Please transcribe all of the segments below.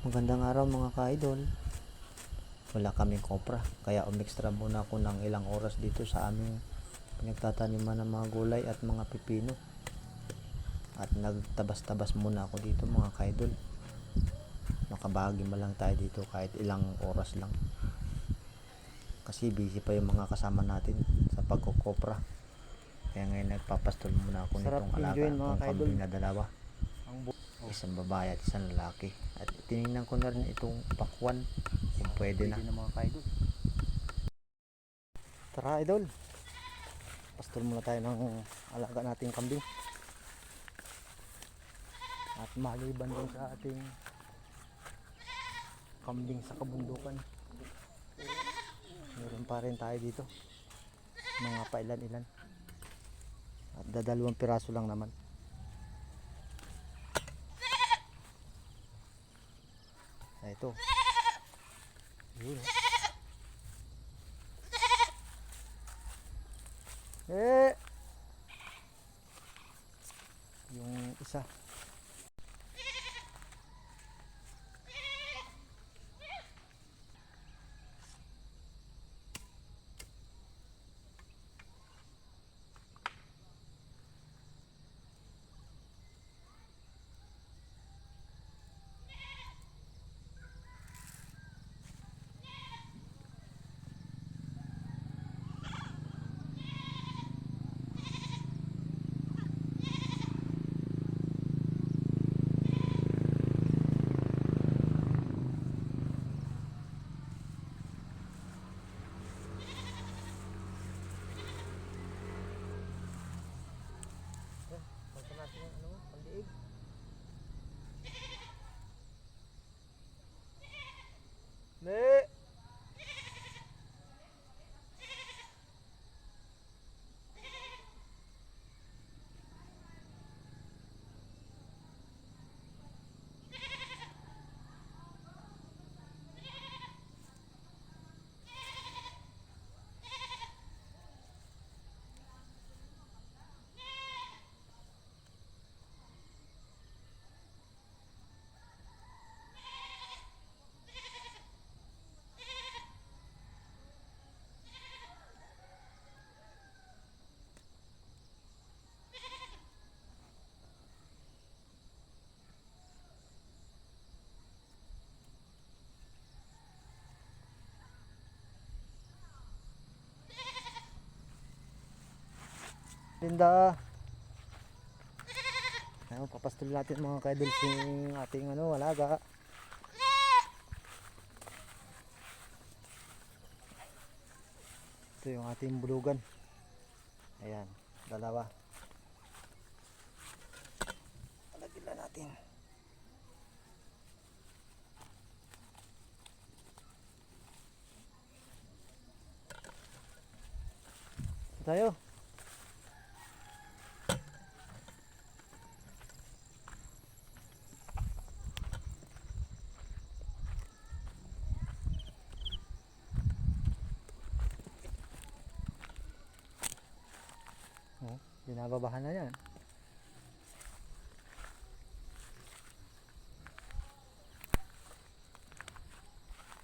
Magandang araw mga ka-idol. Wala kaming kopra, kaya umextra muna ako ng ilang oras dito sa aming pinagtataniman ng mga gulay at mga pipino. At nagtabas-tabas muna ako dito mga ka-idol. Makabagi man lang tayo dito kahit ilang oras lang. Kasi busy pa yung mga kasama natin sa pagkukopra. Kaya ngayon nagpapastol muna ako Sarap nitong alaga ka-idol. kambing na dalawa Ang bu- isang babae at isang lalaki. At tinignan ko na rin itong pakwan kung pwede na. Na mga ka-idol. Tara idol. Pastol muna tayo ng alaga nating kambing. At maliban din sa ating kambing sa kabundukan. Meron pa rin tayo dito. Mga pailan-ilan. At dadalawang piraso lang naman. Ah, ito. Yun. Eh. Yung isa. Pagka natin yung ano, pandiig. Ne. Linda. Ayun, papastol natin mga kaidol yung ating ano, alaga. Ito yung ating bulugan. Ayan, dalawa. Palagyan na natin. Tayo. Oh, binababahan na yan.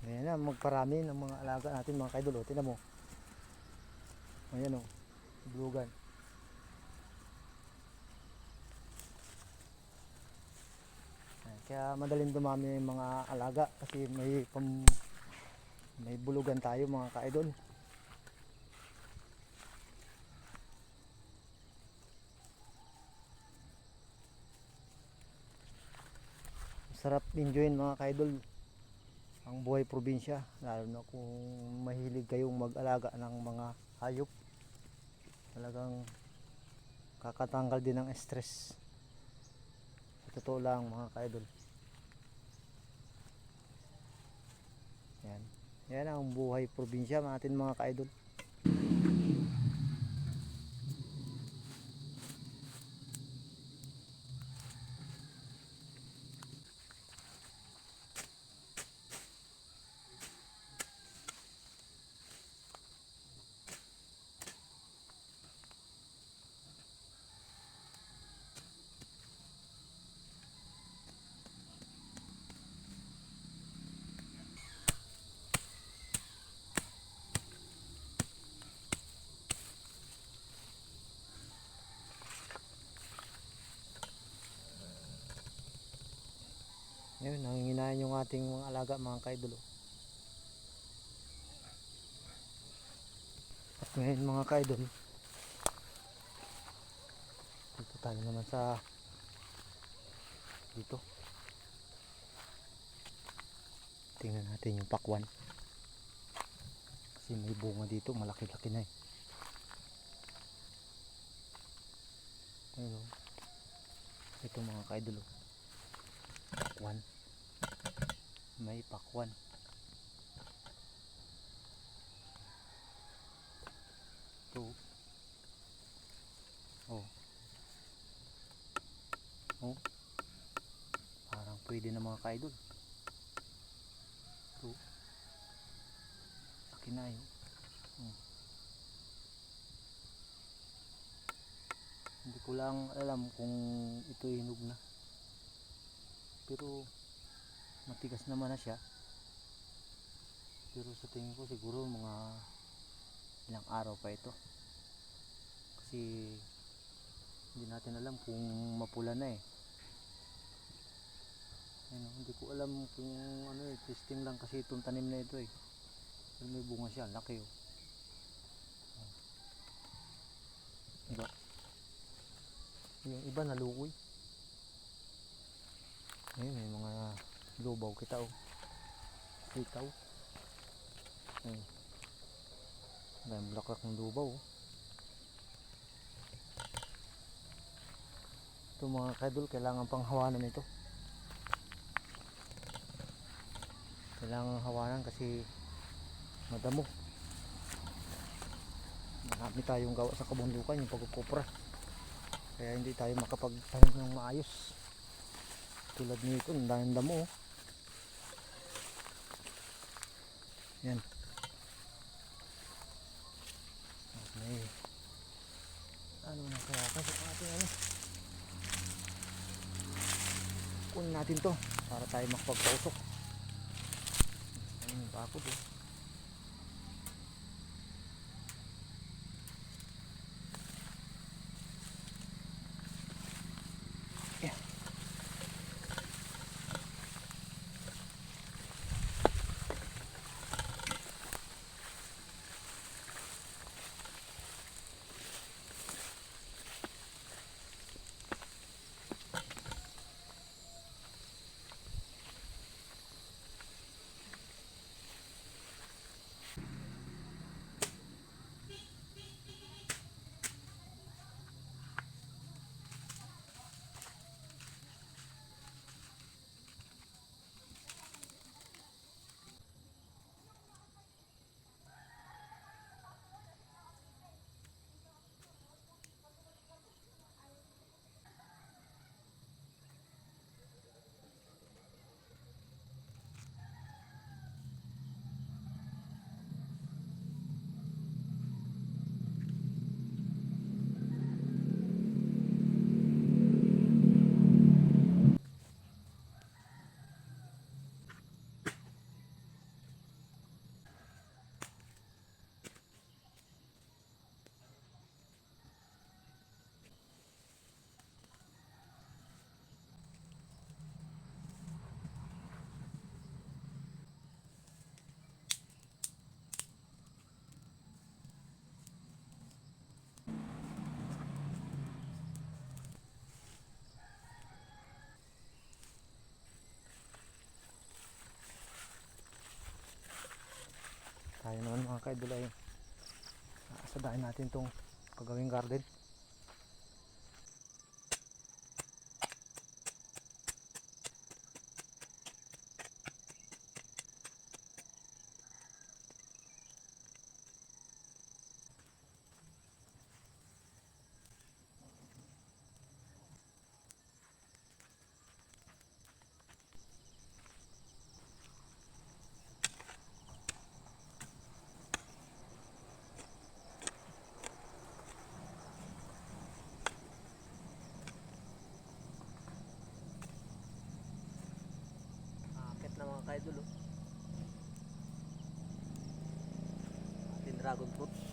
Ayan na, magparami ng mga alaga natin mga kaidol. O, Tingnan mo. Ayan o, bulugan. Kaya madaling dumami yung mga alaga kasi may pam, may bulugan tayo mga kaidol. Sarap enjoyin mga kaidol ang buhay probinsya. Lalo na kung mahilig kayong mag-alaga ng mga hayop. Talagang kakatanggal din ng stress. Totoo lang mga kaidol. Yan. Yan ang buhay probinsya natin mga kaidol Ngayon, nanginginayan yung ating mga alaga mga kaidol. oh. At ngayon mga kaidol, dito tayo naman sa dito. Tingnan natin yung pakwan. Kasi may bunga dito, malaki-laki na eh. Ayun oh. Ito mga kaidol. Pakwan. May pakwan. Ito. Oh. Oh. Parang pwede na mga kaidol. Ito. Laki na yun. Hmm. Hindi ko lang alam kung ito hinog na. Pero matigas naman na siya. Pero sa tingin ko siguro mga ilang araw pa ito. Kasi hindi natin alam kung mapula na eh. Ano, hindi ko alam kung ano eh, testing lang kasi itong tanim na ito eh. Pero may bunga siya, laki oh. Diba? Yung iba nalukoy. Ayun, may mga lubaw kita oh. Sitaw. Ayun. Dahil bulaklak ng lubaw oh. Ito mga kadol, kailangan pang hawanan ito. Kailangan hawanan kasi madamo. Marami tayong gawa sa kabundukan, yung pagkukupra. Kaya hindi tayo makapagtanim ng maayos. Tulad nito, ang damo. oh. Yan. May ano na kaya kasi ating ano? Kunin natin to para tayo makapagpausok ayun yung bakod eh mga kaidol ay asadahin natin tong kagawing garden Kaidol oh. Ating dragon fruit.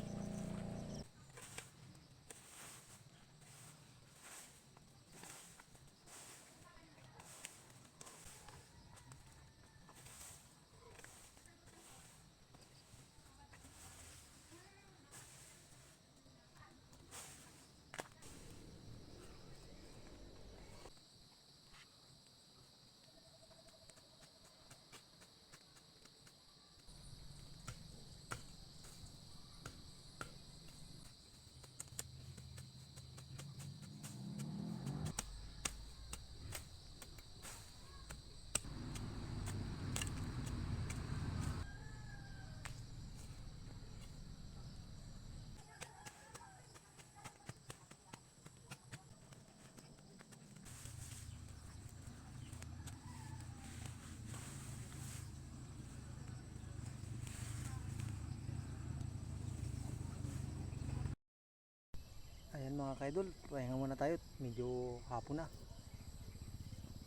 Ayun mga kaidol, pahinga muna tayo. Medyo hapon na.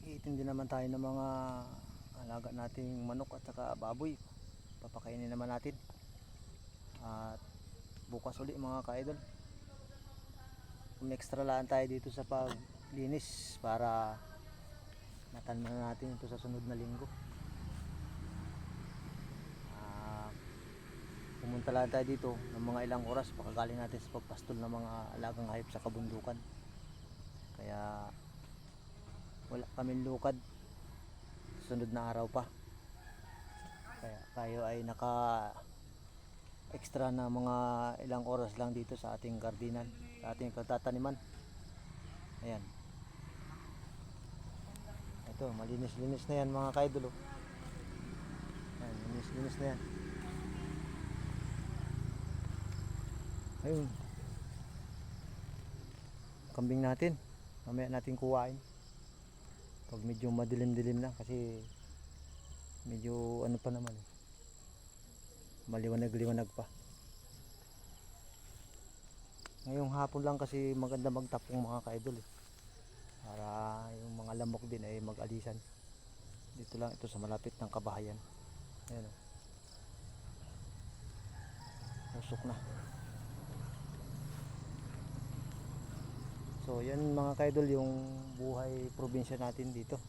Iitim din naman tayo ng mga alaga nating manok at saka baboy. Papakainin naman natin. At bukas uli mga kaidol. extra lang tayo dito sa paglinis para matanan na natin ito sa sunod na linggo. Ah, pumunta lang tayo dito ng mga ilang oras pakagaling natin sa pagpastol ng mga alagang hayop sa kabundukan. Kaya wala kaming lukad. Sunod na araw pa. Kaya tayo ay naka extra na mga ilang oras lang dito sa ating gardinan sa ating pagtataniman. Ayan. Ito malinis-linis na yan mga kaidolo ayan linis-linis na yan ayun. Kambing natin. Mamaya natin kuhain. Pag medyo madilim-dilim na kasi medyo ano pa naman. Maliwanag-liwanag pa. Ngayong hapon lang kasi maganda magtapong mga kaidol eh. para yung mga lamok din ay mag-alisan. Dito lang ito sa malapit ng kabahayan. Ayan o usok na So yan mga kaidol yung buhay probinsya natin dito.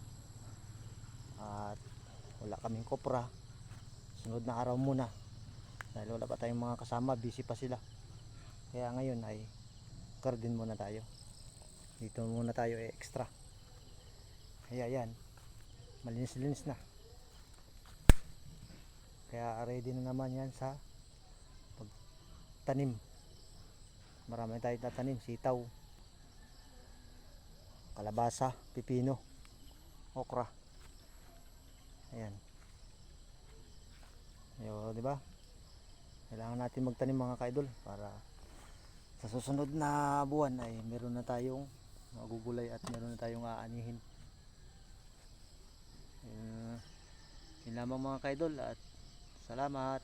At wala kaming kopra. Sunod na araw muna. Dahil wala pa tayong mga kasama, busy pa sila. Kaya ngayon ay garden muna tayo. Dito muna tayo eh, extra. Kaya yan. Malinis-linis na. Kaya ready na naman yan sa pagtanim. Marami tayong tatanim, sitaw, kalabasa, pipino, okra. Ayan. Ayo, di ba? Kailangan natin magtanim mga kaidol para sa susunod na buwan ay meron na tayong magugulay at meron na tayong aanihin. Ayun, yun lamang mga kaidol at salamat.